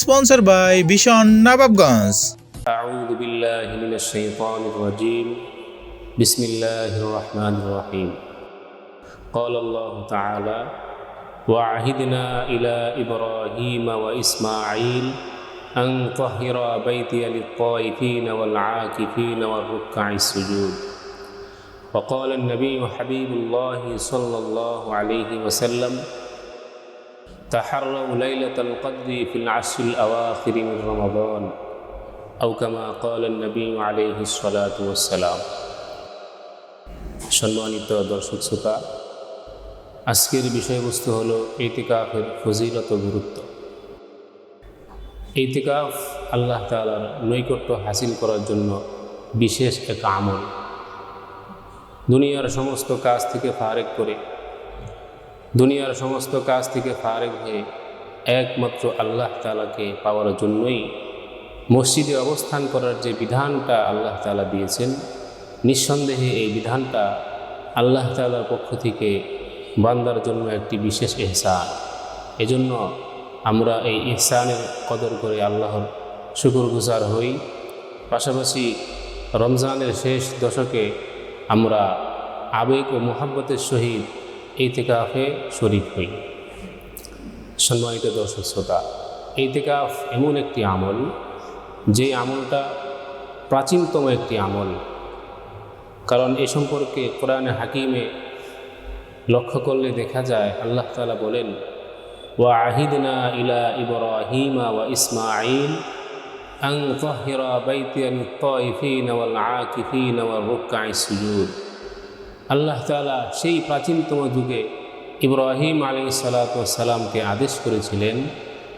Sponsor by ভীষণ নবাবগঞ্জ أعوذ بالله من الشيطان الرجيم بسم الله الرحمن الرحيم قال الله تعالى وعهدنا إلى إبراهيم وإسماعيل أن طهر بيتي للطائفين والعاكفين والركع السجود وقال النبي حبيب الله صلى الله عليه وسلم تحروا ليلة القدر في العشر الأواخر من رمضان أو كما قال النبي عليه الصلاة والسلام সম্মানিত দর্শক শ্রোতা আজকের বিষয়বস্তু হল ইতিকাফের ফজিলত ও গুরুত্ব ইতিকাফ আল্লাহ তালার নৈকট্য হাসিল করার জন্য বিশেষ এক আমল দুনিয়ার সমস্ত কাজ থেকে ফারেক করে দুনিয়ার সমস্ত কাজ থেকে ফারেক হয়ে একমাত্র আল্লাহ তালাকে পাওয়ার জন্যই মসজিদে অবস্থান করার যে বিধানটা আল্লাহ তালা দিয়েছেন, নিঃসন্দেহে এই বিধানটা আল্লাহ তালার পক্ষ থেকে বান্দার জন্য একটি বিশেষ এহসান। এজন্য আমরা এই ইহসানের কদর করে আল্লাহর শুকুরগুজার হই। পাশাপাশি রমজানের শেষ দশকে আমরা আবেগ ও মোহাব্বতের সহিত এই থেকে আফে শরিক হই। সম্মানিত দর্শক শ্রোতা এই তেকাফ এমন একটি আমল, যে আমলটা প্রাচীনতম একটি আমল। কারণ এ সম্পর্কে কোরআনে হাকিমে লক্ষ্য করলে দেখা যায়, আল্লাহ তালা বলেন ওয়া আহিদনা ইলা ইব্রাহিমা ওয়া ইসমাঈল আং তাহিরা বাইতিয়ান তাইফিন ওয়াল আকিফিন ওয়াল রুকআই সুজুদ। আল্লাহ তালা সেই প্রাচীনতম যুগে ইব্রাহিম আলী সালাতামকে আদেশ করেছিলেন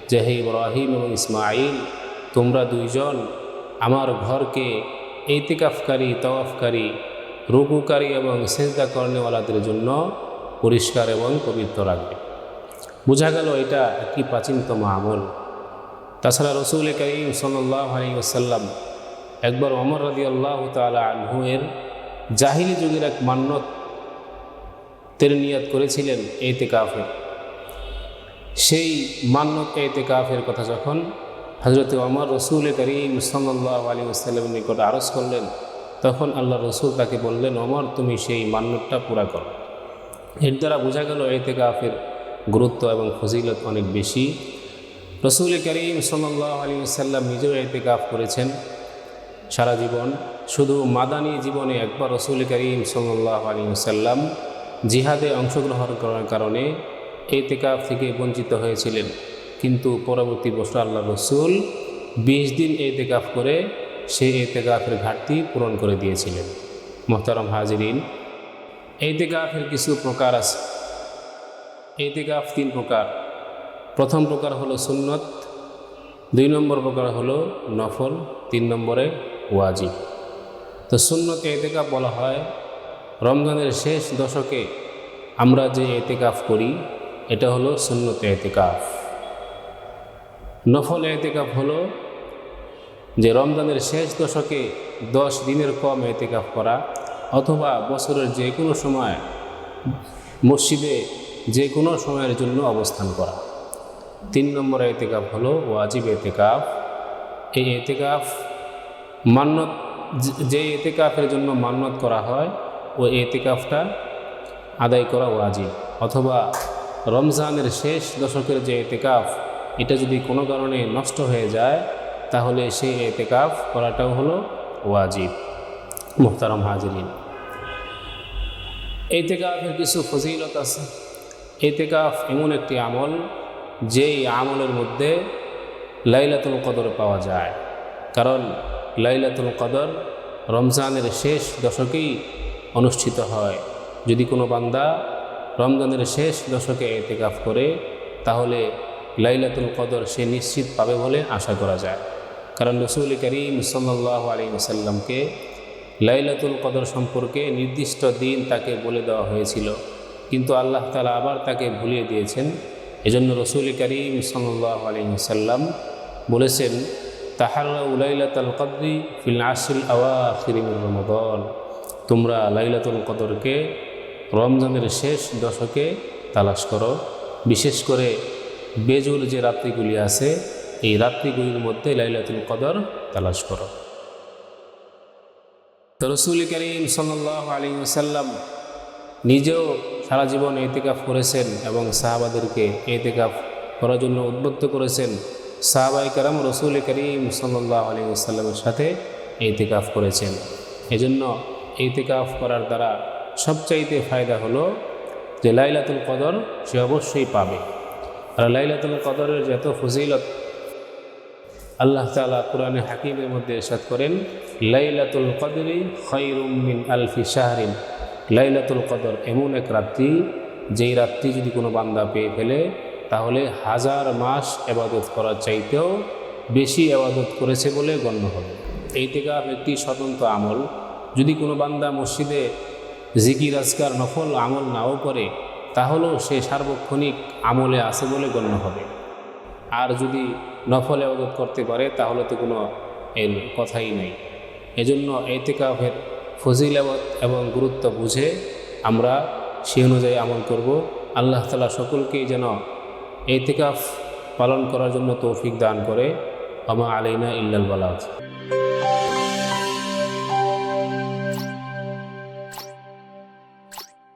যে, হে ইব্রাহিম এবং ইসমাইল তোমরা দুইজন আমার ঘরকে এইতিকাফকারী তওয়াফকারী, রুকুকারী এবং সেজদা কর্নেওয়ালাদের জন্য পরিষ্কার এবং পবিত্র রাখবে। বোঝা গেল এটা একটি প্রাচীনতম আমল। তাছাড়া রসুল করিম সাল্লাহ আলী ওসাল্লাম একবার অমর রদি আল্লাহ তালা আনহুয়ের জাহিলি যুগের এক মান্যত তের নিয়াত করেছিলেন এতে কাফের। সেই মান্যত এতে কাফের কথা যখন হজরত অমর রসুল করিম সাল্লাহ আলী আসসালামের নিকট আরজ করলেন, তখন আল্লাহ রসুল তাকে বললেন অমর তুমি সেই মান্যতটা পুরা করো। এর দ্বারা বোঝা গেল এতে কাফের গুরুত্ব এবং ফজিলত অনেক বেশি। রসুল করিম সাল্লাহ আলী সাল্লাম নিজেও এতে কাফ করেছেন সারা জীবন। শুধু মাদানী জীবনে একবার রসুল করিম সাল্লাহ আলী সাল্লাম জিহাদে অংশগ্রহণ করার কারণে এই তেকাফ থেকে বঞ্চিত হয়েছিলেন। কিন্তু পরবর্তী বছর আল্লাহ রসুল বিশ দিন এই তেকাফ করে সেই তেকাফের ঘাটতি পূরণ করে দিয়েছিলেন। মোহতারাম হাজিরিন, এই তেকাফের কিছু প্রকার আছে। এই তেকাফ তিন প্রকার। প্রথম প্রকার হলো সুন্নত, দুই নম্বর প্রকার হলো নফল, তিন নম্বরে ওয়াজিব। তো সুন্নতে এতেকাফ বলা হয়। রমজানের শেষ দশকে আমরা যে এতেকাফ করি, এটা হলো শূন্যতে এতেকাফ। নফল এতেকাফ হলো যে রমজানের শেষ দশকে দশ দিনের কম এতেকাফ করা, অথবা বছরের যে কোনো সময় মসজিদে যে কোনো সময়ের জন্য অবস্থান করা। তিন নম্বর এতেকাফ হলো ওয়াজিব এতেকাফ। এই এতেকাফ মান্যত যে এতেকাফের জন্য মান্যত করা হয়, ও এতেকাফটা আদায় করা ওয়াজিব। অথবা রমজানের শেষ দশকের যে এতেকাফ, এটা যদি কোনো কারণে নষ্ট হয়ে যায়, তাহলে সেই এতেকাফ করাটাও হলো ওয়াজিব। মুহতারম হাজিরিন। এতেকাফের কিছু ফজিলত আছে। এতেকাফ এমন একটি আমল, যেই আমলের মধ্যে লাইলাতুল কদর পাওয়া যায়। কারণ লাইলাতুল কদর রমজানের শেষ দশকেই অনুষ্ঠিত হয়। যদি কোনো বান্দা রমজানের শেষ দশকে এতেকাফ করে, তাহলে লাইলাতুল কদর সে নিশ্চিত পাবে বলে আশা করা যায়। কারণ রসুল করিম সাল্লাহ আলী সাল্লামকে লাইলাতুল কদর সম্পর্কে নির্দিষ্ট দিন তাকে বলে দেওয়া হয়েছিল। কিন্তু আল্লাহ তালা আবার তাকে ভুলিয়ে দিয়েছেন। এজন্য রসুল করিম সাল্লাহ আলী সাল্লাম বলেছেন তাহারা উলাইলাতাল কদরি ফিল আসিল আওয়া খিরিমুর রমদন। তোমরা লাইলাতুল কদরকে রমজানের শেষ দশকে তালাশ করো। বিশেষ করে বেজুর যে রাত্রিগুলি আছে, এই রাত্রিগুলির মধ্যে লাইলাতুল কদর তালাশ করো। তো রসুল করিম সাল্লাহ আলী সাল্লাম নিজেও সারা জীবন এতেকাফ করেছেন এবং সাহাবাদেরকে এতেকাফ করার জন্য উদ্বুদ্ধ করেছেন। সাহাবাই কারাম রসুল করিম সাল্লাহ আলী সাল্লামের সাথে এতেকাফ করেছেন। এজন্য এতেকাফ করার দ্বারা সবচাইতে ফায়দা হলো যে লাইলাতুল কদর সে অবশ্যই পাবে। আর লাইলাতুল কদরের যত ফজিলত আল্লাহ তালা কোরআনে হাকিমের মধ্যে এরশাদ করেন, লাইলাতুল কদরি খৈরুম মিন আলফি শাহরিন। লাইলাতুল কদর এমন এক রাত্রি, যেই রাত্রি যদি কোনো বান্দা পেয়ে ফেলে তাহলে হাজার মাস এবাদত করার চাইতেও বেশি এবাদত করেছে বলে গণ্য হবে। এই থেকে একটি স্বতন্ত্র আমল। যদি কোনো বান্দা মসজিদে জিকির, আজকার, নফল আমল নাও করে, তাহলেও সে সার্বক্ষণিক আমলে আছে বলে গণ্য হবে। আর যদি নফল এবাদত করতে পারে, তাহলে তো কোনো এর কথাই নেই। এজন্য এতেকাফের ফজিলাবত এবং গুরুত্ব বুঝে আমরা সে অনুযায়ী আমল করব। আল্লাহ তালা সকলকেই যেন এতেকাফ পালন করার জন্য তৌফিক দান করে আমা আলাইনা ইল্লাল বালাত